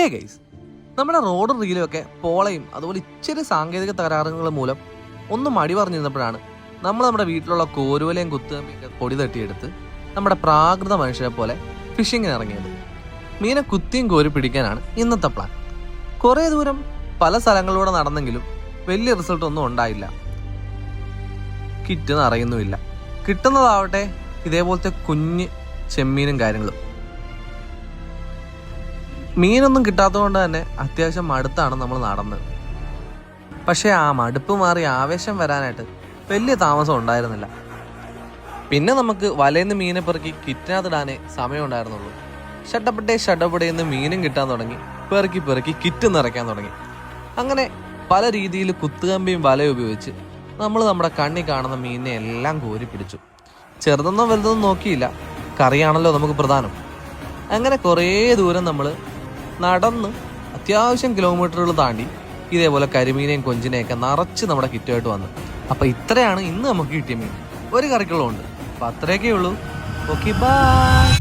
Hey guys നമ്മുടെ road റീലൊക്കെ പോളയും അതുപോലെ ഇച്ചിരി സാങ്കേതിക തകരാറുകൾ മൂലം ഒന്ന് മടി പറഞ്ഞിരുന്നപ്പോഴാണ് നമ്മൾ നമ്മുടെ വീട്ടിലുള്ള കോരുവലയും കുത്തുകമ്പിയൊക്കെ പൊടി തട്ടിയെടുത്ത് നമ്മുടെ പ്രാകൃത മനുഷ്യരെ പോലെ ഫിഷിങ്ങിന് ഇറങ്ങിയത്. മീനെ കുത്തിയും കോരി പിടിക്കാനാണ് ഇന്നത്തെ പ്ലാൻ കുറേ ദൂരം പല സ്ഥലങ്ങളിലൂടെ നടന്നെങ്കിലും വലിയ റിസൾട്ട് ഒന്നും ഉണ്ടായില്ല. കിറ്റ് നിറയുന്നുമില്ല കിട്ടുന്നതാവട്ടെ ഇതേപോലത്തെ കുഞ്ഞ് ചെമ്മീനും കാര്യങ്ങളും. മീനൊന്നും കിട്ടാത്തതുകൊണ്ട് തന്നെ അത്യാവശ്യം മടുത്താണ് നമ്മൾ നടന്നത്. പക്ഷേ ആ മടുപ്പ് മാറി ആവേശം വരാനായിട്ട് വലിയ താമസം ഉണ്ടായിരുന്നില്ല. പിന്നെ നമുക്ക് വലയിന്ന് മീനെ പെറുക്കി കിറ്റിനകത്തിടാനേ സമയം ഉണ്ടായിരുന്നുള്ളൂ. ഷട്ടപ്പെട്ടേ ഷട്ടപ്പടേന്ന് മീനും കിട്ടാൻ തുടങ്ങി പെറുക്കി പെറുക്കി കിറ്റ് നിറയ്ക്കാൻ തുടങ്ങി. അങ്ങനെ പല രീതിയിൽ കുത്തുകമ്പിയും വലയും ഉപയോഗിച്ച് നമ്മൾ നമ്മുടെ കണ്ണി കാണുന്ന മീനിനെ എല്ലാം കോരി പിടിച്ചു. ചെറുതെന്നോ വലുതെന്നോ നോക്കിയില്ല. കറിയാണല്ലോ നമുക്ക് പ്രധാനം. അങ്ങനെ കുറേ ദൂരം നമ്മൾ നടന്ന് അത്യാവശ്യം കിലോമീറ്ററുകൾ താണ്ടി ഇതേപോലെ കരിമീനെയും കൊഞ്ചിനെയൊക്കെ നിറച്ച് നമ്മുടെ കിറ്റുമായിട്ട് വന്നു. അപ്പൊ ഇത്രയാണ് ഇന്ന് നമുക്ക് കിട്ടിയ മീൻ. ഒരു കറിക്കുള്ളതുണ്ട്. അപ്പൊ അത്രയൊക്കെ ഉള്ളൂ. Okay bye